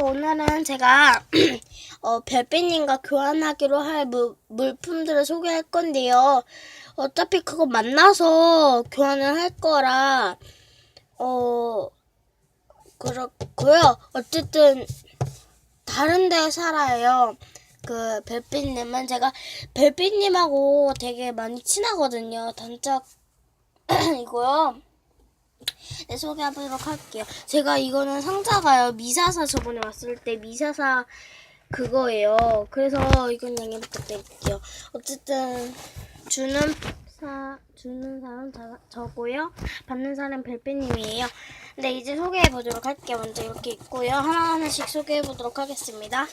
오늘은 제가 어, 별빛님과 교환하기로 할 물, 물품들을 소개할 건데요. 어차피 그거 만나서 교환을 할 거라 어 그렇고요. 어쨌든 다른 데 살아요. 그 별빛님은 제가 별빛님하고 되게 많이 친하거든요. 단짝 이고요. 네, 소개해보도록 할게요. 제가 이거는 상자가요. 미사사 저번에 왔을 때 미사사 그거예요. 그래서 이건 양해 부탁드릴게요. 어쨌든 주는 사 주는 사람 저, 저고요. 받는 사람 별빛님이에요. 네, 이제 소개해보도록 할게요. 먼저 이렇게 있고요. 하나하나씩 소개해보도록 하겠습니다.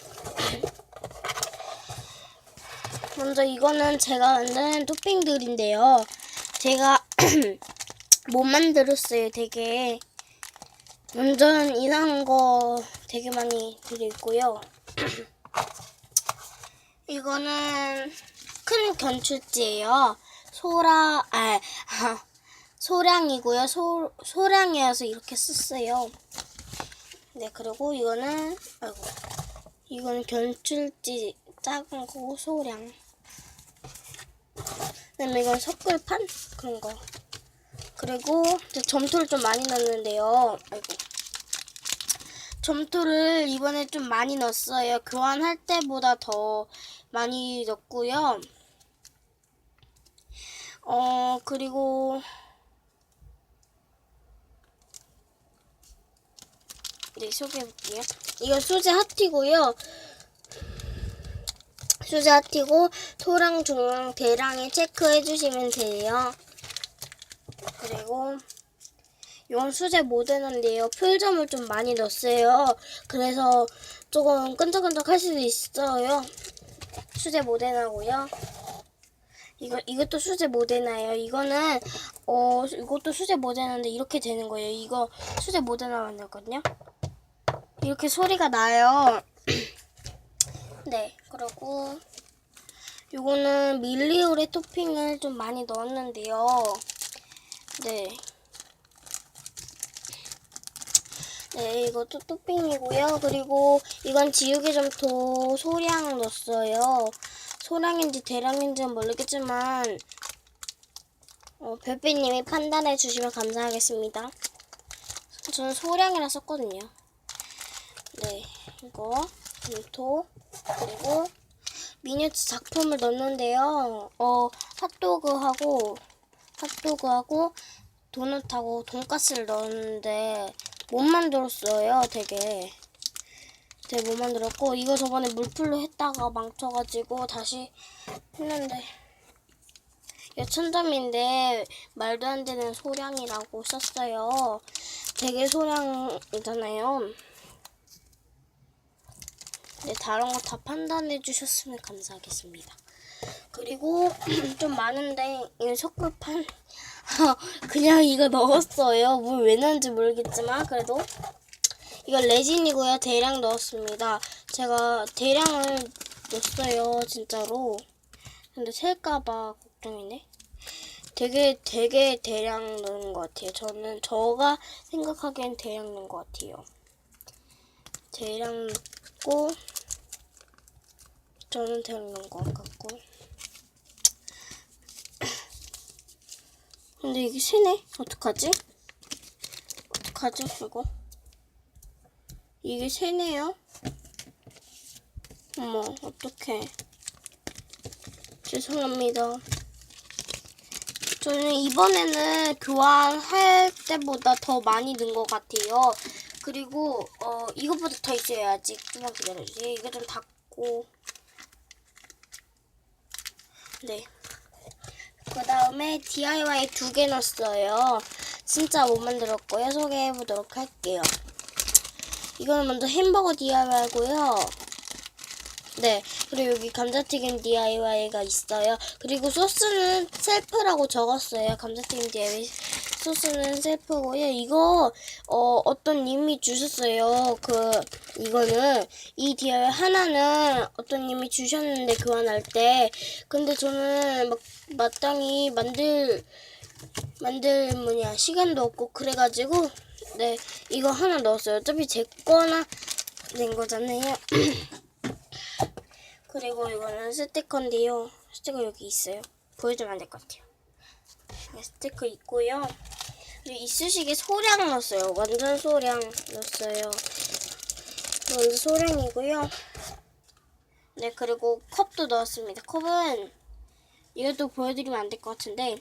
먼저 이거는 제가 만든 토핑들인데요. 제가 못 만들었어요. 되게 완전 이상한 거 되게 많이 들어있고요. 이거는 큰 견출지예요. 소라 아 소량이고요. 소 소량이어서 이렇게 썼어요. 네 그리고 이거는 아이고 이거는 견출지 작은 거고 소량. 그 다음에 이건 석굴판 그런 거. 그리고 점토를 좀 많이 넣었는데요. 아이고. 점토를 이번에 좀 많이 넣었어요. 교환할 때보다 더 많이 넣었고요. 어, 그리고 네, 소개해볼게요. 이거 소재 하티고요. 소재 하티고 토랑 중앙 대량에 체크해주시면 돼요. 그리고 이건 수제 모델인데요. 풀점을 좀 많이 넣었어요. 그래서 조금 끈적끈적 할 수도 있어요. 수제 모데나고요. 이거 이것도 수제 모데나예요. 이거는 어 이것도 수제 모데나인데 이렇게 되는 거예요. 이거 수제 모데나 만들거든요. 이렇게 소리가 나요. 네, 그리고 이거는 밀리오레 토핑을 좀 많이 넣었는데요. 네. 네, 이것도 토핑이고요. 그리고 이건 지우개 점토 소량 넣었어요. 소량인지 대량인지는 모르겠지만 어, 별빛님이 판단해 주시면 감사하겠습니다. 저는 소량이라 썼거든요. 네, 이거 점토 그리고 미니어처 작품을 넣었는데요. 어, 핫도그하고 핫도그하고 도넛하고 돈가스를 넣었는데 못 만들었어요. 되게 되게 못 만들었고 이거 저번에 물풀로 했다가 망쳐가지고 다시 했는데 이거 천점인데 말도 안 되는 소량이라고 썼어요. 되게 소량이잖아요. 네, 다른 거 다 판단해 주셨으면 감사하겠습니다. 그리고 좀 많은데 이 석굴판 그냥 이거 넣었어요. 뭘 왜 넣은지 모르겠지만 그래도 이거 레진이고요. 대량 넣었습니다. 제가 대량을 넣었어요. 진짜로. 근데 셀까봐 걱정이네. 되게 되게 대량 넣은 것 같아요. 저는 저가 생각하기엔 대량 넣은 것 같아요. 대량 넣고 저는 대량 넣은 것 같고. 근데 이게 새네? 어떡하지? 어떡하지, 이거? 이게 새네요? 어머, 어떡해. 죄송합니다. 저는 이번에는 교환할 때보다 더 많이 넣은 것 같아요. 그리고, 어, 이것보다 더 아직. 좀만 기다려주세요. 이거 좀 닫고. 네. 그 다음에 DIY 두 개 넣었어요. 진짜 못 만들었고요. 소개해 보도록 할게요. 이거는 먼저 햄버거 DIY고요. 네, 그리고 여기 감자튀김 DIY가 있어요. 그리고 소스는 셀프라고 적었어요. 감자튀김 DIY 소스는 셀프고요. 이거 어, 어떤 님이 주셨어요. 그 이거는 이 DIY 하나는 어떤 님이 주셨는데 교환할 때 근데 저는 막 마땅히 만들 만들 뭐냐 시간도 없고 그래가지고 네 이거 하나 넣었어요. 어차피 제 거나 된 거잖아요. 그리고 이거는 스티커인데요. 스티커 여기 있어요. 보여주면 안 될 것 같아요. 네, 스티커 있고요. 그리고 이쑤시개 소량 넣었어요. 완전 소량 넣었어요. 완전 소량이고요. 네, 그리고 컵도 넣었습니다. 컵은 이것도 보여드리면 안 될 것 같은데,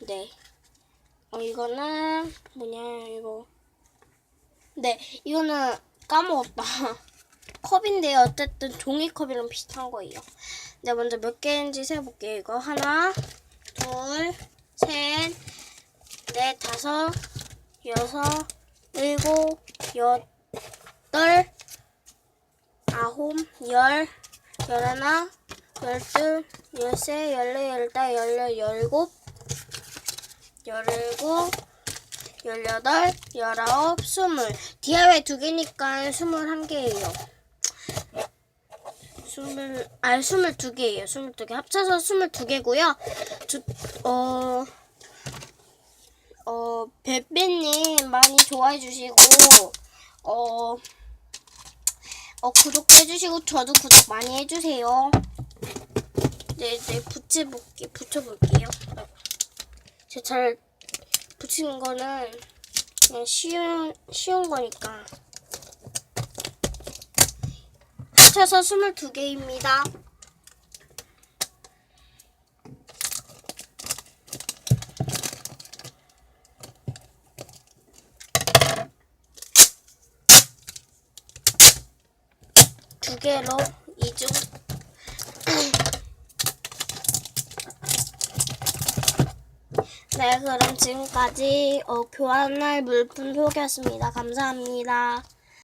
네. 어, 이거는 뭐냐, 이거. 네, 이거는 까먹었다. 컵인데요. 어쨌든 종이컵이랑 비슷한 거예요. 네, 먼저 몇 개인지 세볼게요. 이거 하나, 둘, 셋, 넷, 다섯, 여섯, 일곱, 여덟, 아홉, 열, 열하나, 열둘, 열세, 열네, 열다, 열여, 열곱, 열일곱, 열여덟, 열아홉, 스물. 디아웨 두 개니까 스물한 개예요. 스물, 아, 스물 두 개예요. 스물 두 개. 합쳐서 스물 두 개고요. 두, 어, 어, 베베님 많이 좋아해 주시고, 어, 어, 구독해 주시고, 저도 구독 많이 해 주세요. 네, 네, 붙여 볼게, 붙여 볼게요. 제가 잘 붙이는 거는 그냥 쉬운, 쉬운 거니까. 합쳐서 22개입니다. 두 개로 이중. 네, 그럼 지금까지 어, 교환할 물품 소개였습니다. 감사합니다.